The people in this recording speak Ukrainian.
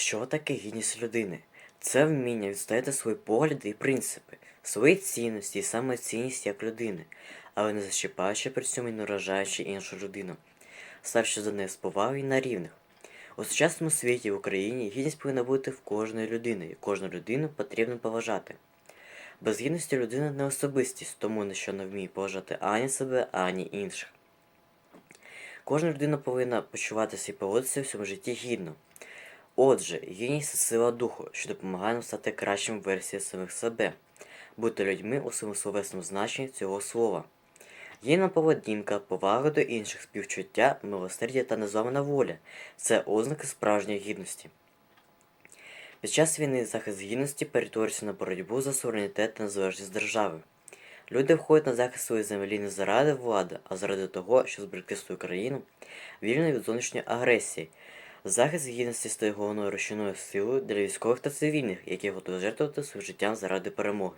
Що таке гідність людини? Це вміння відстояти свої погляди і принципи, свої цінності і самоцінність як людини, але не защіпаючи при цьому і вражаючи іншу людину, ставши за нею з повагою на рівних. У сучасному світі в Україні гідність повинна бути в кожної людини, і кожну людину потрібно поважати. Без гідності людина не особистість, тому ніщо не вміє поважати ані себе, ані інших. Кожна людина повинна почуватися і поводитися в цьому житті гідно. Отже, гідність це сила духу, що допомагає нам стати кращим версією самих себе, бути людьми у своєму словесному значенні цього слова. Гідна поведінка, повага до інших, співчуття, милосердя та незламна воля це ознаки справжньої гідності. Під час війни захист гідності перетворюється на боротьбу за суверенітет та незалежність держави. Люди входять на захист своєї землі не заради влади, а заради того, щоб зберегти свою країну вільною від зовнішньої агресії. Захист гідності стає головною рушійною силою для військових та цивільних, які готові жертвувати своїм життям заради перемоги.